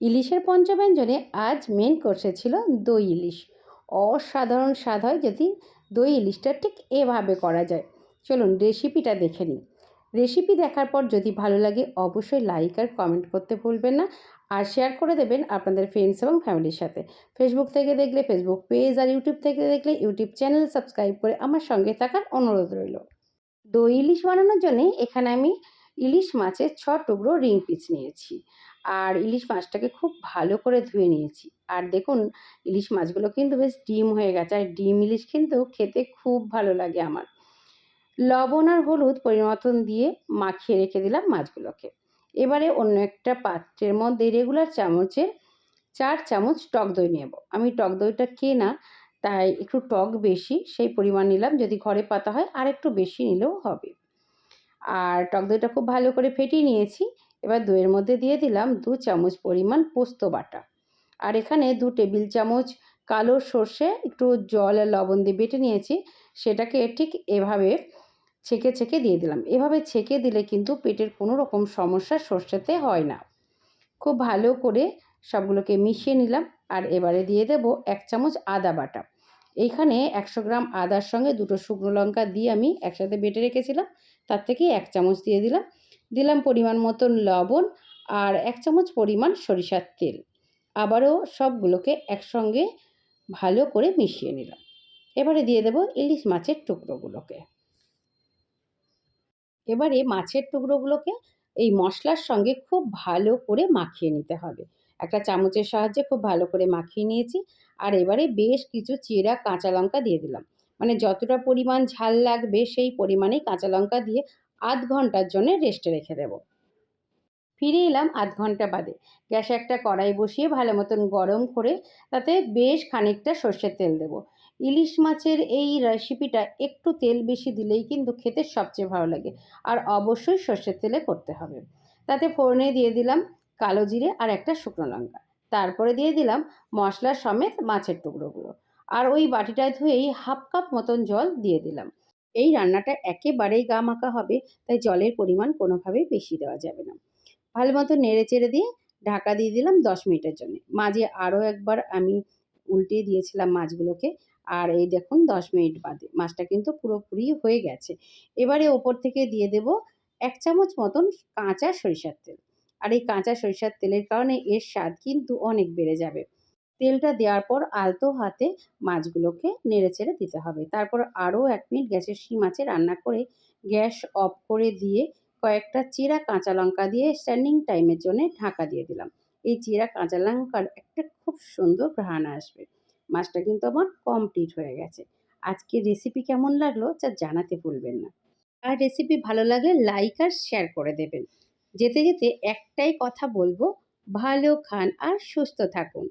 ইলিশের পঞ্চব্যঞ্জনে আজ মেন কোর্সে ছিল দই ইলিশ। অসাধারণ স্বাদ হয় যদি দই ইলিশটা ঠিক এভাবে করা যায়। চলুন রেসিপিটা দেখে নিই। রেসিপি দেখার পর যদি ভালো লাগে অবশ্যই লাইক আর কমেন্ট করতে ভুলবেন না আর শেয়ার করে দেবেন আপনাদের ফ্রেন্ডস এবং ফ্যামিলির সাথে। ফেসবুক থেকে দেখলে ফেসবুক পেজ আর ইউটিউব থেকে দেখলে ইউটিউব চ্যানেল সাবস্ক্রাইব করে আমার সঙ্গে থাকার অনুরোধ রইল। দই ইলিশ বানানোর জন্যে এখানে আমি ইলিশ মাছের ছ টুকরো রিং পিস নিয়েছি। আর ইলিশ মাছটাকে খুব ভালো করে ধুয়ে নিয়েছি। আর দেখুন, ইলিশ মাছগুলো কিন্তু বেশ ডিম হয়ে গেছে। আর ডিম ইলিশ কিন্তু খেতে খুব ভালো লাগে আমার। লবণ আর হলুদ পরিমতন দিয়ে মাখিয়ে রেখে দিলাম মাছগুলোকে। এবারে অন্য একটা পাত্রের মধ্যে রেগুলার চামচের চার চামচ টক দই নেব। আমি টক দইটা কেনা তাই একটু টক বেশি, সেই পরিমাণ নিলাম। যদি ঘরে পাতা হয় আর একটু বেশি নিলেও হবে। আর টক দইটা খুব ভালো করে ফেটিয়ে নিয়েছি। এবার দইয়ের মধ্যে দিয়ে দিলাম দু চামচ পরিমাণ পোস্ত বাটা। আর এখানে দু টেবিল চামচ কালো সর্ষে, একটু জল আর লবণ দিয়ে বেটে নিয়েছি, সেটাকে ঠিক এভাবে ছেঁকে ছেঁকে দিয়ে দিলাম। এভাবে ছেঁকে দিলে কিন্তু পেটের কোনো রকম সমস্যা সর্ষেতে হয় না। খুব ভালো করে সবগুলোকে মিশিয়ে নিলাম, আর এবারে দিয়ে দেব এক চামচ আদা বাটা। এইখানে একশো গ্রাম আদার সঙ্গে দুটো শুকনো লঙ্কা দিয়ে আমি একসাথে বেটে রেখেছিলাম, তার থেকে এক চামচ দিয়ে দিলাম। দিলাম পরিমাণ মতন লবণ আর এক চামচ পরিমাণ সরিষার তেল। আবারও সবগুলোকে একসঙ্গে ভালো করে মিশিয়ে নিলাম। এবারে দিয়ে দেব ইলিশ মাছের টুকরোগুলোকে। এবারে মাছের টুকরোগুলোকে এই মশলার সঙ্গে খুব ভালো করে মাখিয়ে নিতে হবে। একটা চামচের সাহায্যে খুব ভালো করে মাখিয়ে নিয়েছি আর এবারে বেশ কিছু চেরা কাঁচা লঙ্কা দিয়ে দিলাম। মানে যতটা পরিমাণ ঝাল লাগবে সেই পরিমাণে কাঁচা লঙ্কা দিয়ে আধ ঘণ্টার জন্য রেস্টে রেখে দেবো। ফিরে এলাম আধ ঘণ্টা বাদে। গ্যাসে একটা কড়াই বসিয়ে ভালো মতন গরম করে তাতে বেশ খানিকটা সর্ষের তেল দেবো। ইলিশ মাছের এই রেসিপিটা একটু তেল বেশি দিলেই কিন্তু খেতে সবচেয়ে ভালো লাগে। আর অবশ্যই সর্ষের তেলে করতে হবে। তাতে ফোড়নে দিয়ে দিলাম কালো জিরে আর একটা শুকনো লঙ্কা। তারপরে দিয়ে দিলাম মশলা সমেত মাছের টুকরোগুলো। আর ওই বাটিটায় ধুয়েই হাফ কাপ মতন জল দিয়ে দিলাম। এই রান্নাটা একেবারেই গা মাখা হবে, তাই জলের পরিমাণ কোনোভাবেই বেশি দেওয়া যাবে না। ভালো মতো নেড়ে চেড়ে দিয়ে ঢাকা দিয়ে দিলাম দশ মিনিটের জন্য। মাঝে আরও একবার আমি উল্টিয়ে দিয়েছিলাম মাছগুলোকে, আর এই দেখুন দশ মিনিট বাদে, মাছটা কিন্তু পুরোপুরি হয়ে গেছে। এবারে ওপর থেকে দিয়ে দেব এক চামচ মতন কাঁচা সরিষার তেল। আর এই কাঁচা সরিষার তেলের কারণে এর স্বাদ কিন্তু অনেক বেড়ে যাবে। তেলটা দেওয়ার পর আলতো হাতে মাছগুলোকে নেড়ে চেড়ে দিতে হবে। তারপর আরও এক মিনিট গ্যাসের শিম আছে, রান্না করে গ্যাস অফ করে দিয়ে কয়েকটা চিরা কাঁচা লঙ্কা দিয়ে স্ট্যান্ডিং টাইমের জন্য ঢাকা দিয়ে দিলাম। এই চিরা কাঁচা লঙ্কার একটা খুব সুন্দর ঘ্রাণ আসবে। মাছটা কিন্তু আমার কমপ্লিট হয়ে গেছে। আজকে রেসিপি কেমন লাগল যা জানাতে ভুলবেন না। আর রেসিপি ভালো লাগলে লাইক আর শেয়ার করে দেবেন। যেতে যেতে একটাই কথা বলব, ভালো খান আর সুস্থ থাকুন।